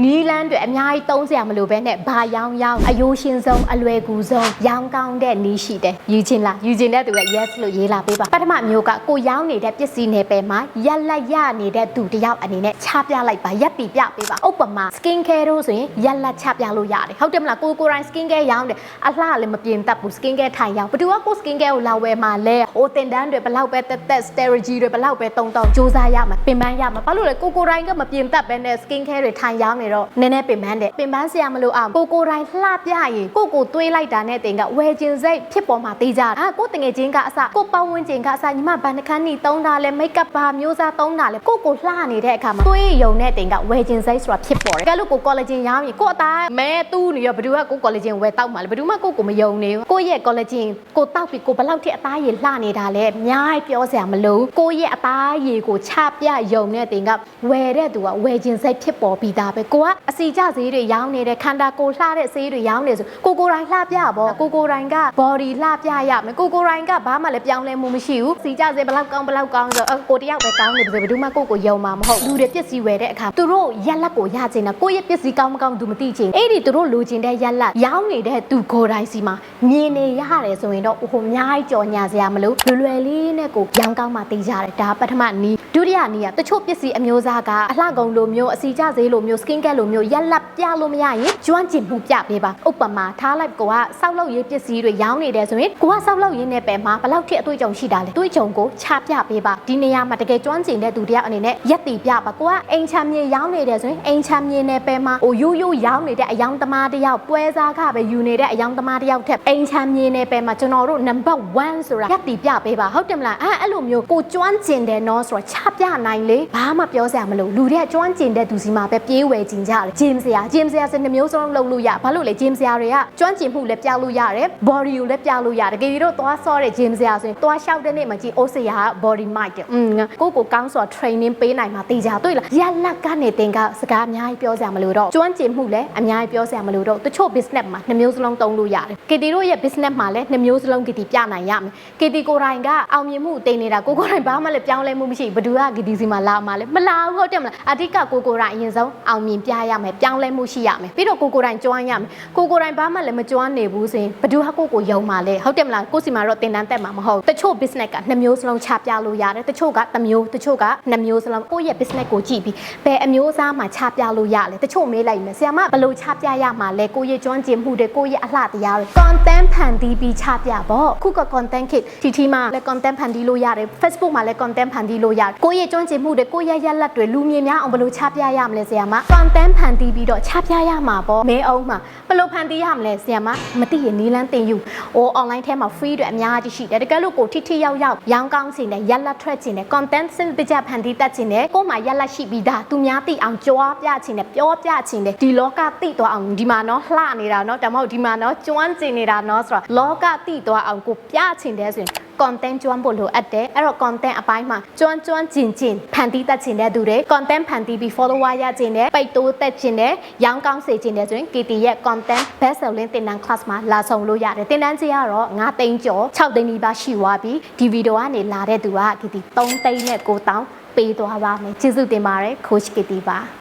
နီးလန်းတွေအများကြီးသုံးစရာမလိုပဲနဲ့ဘာရောင်းရောင်းအယိုးရှင်းဆုံးအလွယ်ကူဆုံးရောင်းကောင်းတဲ့နီးရှိတယ်ယူချင်းလားယူချင်းတဲ့သူက yes လို့ရေးလာပေးပါပထမမျိုးကကိုရောင်းနေတဲ့ပစ္စည်းနယ်ပယ်မှာရက်လက်ရနေတဲ့သူတယောက်အနေနဲ့ချပြလိုက်ပါရက်တီပြပေးပါဥပမာ skin care တို့ဆိုရင်ရက်လက်ချပြလို့ရတယ်ဟုတ်တယ်မလားကိုကိုယ်တိုင် skin care ရောင်းတယ်အလှလည်းမပြင်တတ်ဘူး skin care ထိုင်ရောင်းဘယ်သူကကို skin care ကိုလာဝယ်မှာလဲဟိုတင်တန်းတွေဘလောက်ပဲတက်တက် strategy တွေဘလောက်ပဲတုံတုံစူးစမ်းရမှာပင်ပန်းရမှာဘာလို့လဲကိုကိုယ်တိုင်ကမပြင်တတ်ပဲနဲ့ skin care တွေထိုင်ရောင်းနေတော့နည်းနည်းပင်ပန်းတယ်ပင်ပန်းစရာမလိုအောင်ကိုကိုယ်တိုင်လှပြရင်ကိုကိုတွေးလိုက်တာနဲ့တင်ကဝယ်ခြင်းစိတ်ဖြစ်ပေါ်မှာတေးကြတာအာကိုတငယ်ချင်းကအစကိုပတ်ဝန်းကျင်ကအစညီမဘန်နှခမ်းနီတုံးတာလဲ make up ဘာမျိုးစားတုံးတာလဲကိုကိုလှနေတဲ့အခါမှာတွေးယုံတဲ့တင်ကဝယ်ခြင်းစိတ်ဆိုတာဖြစ်ပေါ်တယ်ကဲလို့ကို collagen ရောင်းရင်ကိုအသားမဲတူးနေရဘယ်သူကကို collagen ဝယ်တောက်မှာလဲဘယ်သူမှကိုကိုမယုံနေဘူးကိုရဲ့ collagen ကိုတောက်ပြီးကိုဘယ်လောက်ထိအသားရည်လှနေတာလဲအများကြီးပြောစရာမလိုဘူးကိုရဲ့အသားရည်ကိုချပြယုံတဲ့တင်ကဝယ်တဲ့သူကဝယ်ခြင်းစိတ်ဖြစ်ပေါ်ပြီးသားပဲကိုကအစီကြဈေးတွေရောင်းနေတဲ့ခန္ဓာကိုယ်လှတဲ့ဈေးတွေရောင်းနေဆိုကိုကိုယ်တိုင်လှပြပေါ့ကိုကိုယ်တိုင်က body လှပြရမယ်ကိုကိုယ်တိုင်ကဘာမှလည်းပြောင်းလဲမှုမရှိဘူးစီကြဈေးဘယ်လောက်ကောင်းဘယ်လောက်ကောင်းဆိုတော့ကိုတယောက်ပဲကောင်းနေတယ်ဘယ်သူမှကိုကိုယုံမှာမဟုတ်လူတွေပစ္စည်းဝယ်တဲ့အခါသူတို့ရက်လက်ကိုရချင်တာကိုရဲ့ပစ္စည်းကောင်းမကောင်းသူမသိချင်အဲ့ဒီသူတို့လိုချင်တဲ့ရက်လက်ရောင်းနေတဲ့သူကိုယ်တိုင်စီမှာမြင်နေရတယ်ဆိုရင်တော့ဟိုအများကြီးကြော်ညာစရာမလိုလွယ်လွယ်လေးနဲ့ကိုရောင်းကောင်းမှသိကြတယ်ဒါပထမနီးဒုတိယနီးကတချို့ပစ္စည်းအမျိုးအစားကအလှကုန်လိုမျိုးအစီကြဈေးလိုမျိုး skin care လိုမျိုးရက်လက်ပြလို့မရရင်ကျွမ်းကျင်မှုပြပေးပါဥပမာထားလိုက်ကိုကစောက်လုပ်ရေးပစ္စည်းတွေရောင်းနေတယ်ဆိုရင်ကိုကစောက်လုပ်ရေးနဲ့ပဲမှာဘယ်လောက်ထိအတွေ့အကြုံရှိတာလဲအတွေ့အကြုံကိုချပြပေးပါဒီနေရာမှာတကယ်ကျွမ်းကျင်တဲ့သူတယောက်အနေနဲ့ရက်တီပြပါကိုကအိမ်ချမ်းမြေရောင်းနေတယ်ဆိုရင်အိမ်ချမ်းမြေနဲ့ပဲမှာဟိုရိုးရိုးရောင်းနေတဲ့အယောင်သမားတယောက်ပွဲစားကပဲယူနေတဲ့အယောင်သမားတယောက်ထက်အိမ်ချမ်းမြေနဲ့ပဲမှာကျွန်တော်တို့ number 1ဆိုတာရက်တီပြပေးပါဟုတ်တယ်မလားအဲအဲ့လိုမျိုးကိုကျွမ်းကျင်တယ်နော်ဆိုတော့ချပြနိုင်လေဘာမှပြောစရာမလိုလူတွေကကျွမ်းကျင်တဲ့သူစီမှာပဲပြေးဝယ်ကျင်ကြတယ်ဂျင်းစရာဂျင်းစရာစနှမျိုးစလုံးလုပ်လို့ရဘာလို့လဲဂျင်းစရာတွေကကျွမ်းကျင်မှုလည်းပြလို့ရတယ် body ကိုလည်းပြလို့ရတယ်တကယ်လို့သွားဆော့တဲ့ဂျင်းစရာဆိုရင်သွားလျှောက်တဲ့နေ့မှာကြည့်အိုးစရာက body mic တဲ့อืมကိုကိုကောင်းဆိုတော့ training ပေးနိုင်မှာတေးကြတွေ့လားရလက်ကနေတင်ကစကားအများကြီးပြောစရာမလိုတော့ကျွမ်းကျင်မှုလည်းအများကြီးပြောစရာမလိုတော့တချို့ business မှာနှမျိုးစလုံးသုံးလို့ရတယ်ကေတီတို့ရဲ့ business မှာလည်းနှမျိုးစလုံးကေတီပြနိုင်ရမယ်ကေတီကိုယ်တိုင်ကအောင်မြင်မှုတင်နေတာကိုကိုယ်တိုင်ဘာမှလည်းပြောင်းလဲမှုမရှိဘူးဘယ်သူကကေတီစီမှာလာမှာလဲမလာဘူးဟုတ်တယ်မလားအဓိကကိုကိုယ်တိုင်အရင်ဆုံးအောင်မြင်ပြရမယ်ပြောင်းလဲမှုရှိရမယ်ပြီးတော့ကိုကိုယ်တိုင်ကျွမ်းရမယ်ကိုကိုယ်တိုင်ဘာမှလည်းမကျွမ်းနေဘူးဆိုရင်ဘယ်သူကကိုကိုယုံမှာလဲဟုတ်တယ်မလားကိုစီမှာတော့တင်တန်းတက်မှာမဟုတ်တချို့ business ကနှမျိုးစလုံးချပြလို့ရတယ်တချို့ကတစ်မျိုးတချို့ကနှစ်မျိုးစလုံးကိုယ့်ရဲ့ business ကိုကြည့်ပြီးဘယ်အမျိုးအစားမှာချပြလို့ရလဲတချို့မေးလိုက်မယ်ဆရာမဘယ်လိုချပြရမှာလဲကိုယ့်ရဲ့ကျွမ်းကျင်မှုတွေကိုယ့်ရဲ့အလှတရားတွေ content ဖန်တီးပြီးချပြပေါ့ခုက content kit တီတီမှာလည်း content ဖန်တီးလို့ရတယ် Facebook မှာလည်း content ဖန်တီးလို့ရတယ်ကိုယ့်ရဲ့ကျွမ်းကျင်မှုတွေကိုယ့်ရဲ့ရက်လက်တွေလူမြင်များအောင်ဘယ်လိုချပြရမလဲဆရာမ content ဖန်တီးပြီးတော့ချပြရမှာပေါ့မဲအောင်မှာဘယ်လိုဖန်တီးရမလဲဆရာမမသိရင်နီးလန်းတင်ယူဟို online ထဲမှာ free တွေအများကြီးရှိတယ်တကယ်လို့ကိုထိထိရောက်ရောက်ရောင်းကောင်းစီနဲ့ရက်လက်ထွက်ချင်တယ် content စနစ်တကျဖန်တီးတတ်ချင်တယ်ကို့မှာရက်လက်ရှိပြီးသားသူများသိအောင်ကြွားပြချင်တယ်ပြောပြချင်တယ်ဒီလောကသိသွားအောင်ဒီမှာနော်လှနေတာနော်ဒါမှမဟုတ်ဒီမှာနော်ကျွမ်းကျင်နေတာနော်ဆိုတော့လောကသိသွားအောင်ကိုပြချင်တယ်ဆိုရင် content ကျွမ်းဖို့လိုအပ်တယ်အဲ့တော့ content အပိုင်းမှာကျွမ်းကျွမ်းကျင်ကျင်ဖန်တီးတတ်ချင်တဲ့သူတွေ content ဖန်တီးပြီး follower ရချင်တယ်ပိတ်တိုးတက်ချင်တယ်ရောင်းကောင်းစေချင်တယ်ဆိုရင် KT ရဲ့ content best selling တင်တန်း class မှာလာဆောင်လို့ရတယ်တင်တန်းကြီးကတော့9သိန်းကျော်6သိန်းနီးပါးရှိသွားပြီဒီဗီဒီယိုကနေလာတဲ့သူက KT 3သိန်းနဲ့9တောင်းပေးသွားပါမယ်ကျေးဇူးတင်ပါတယ် coach KT ပါ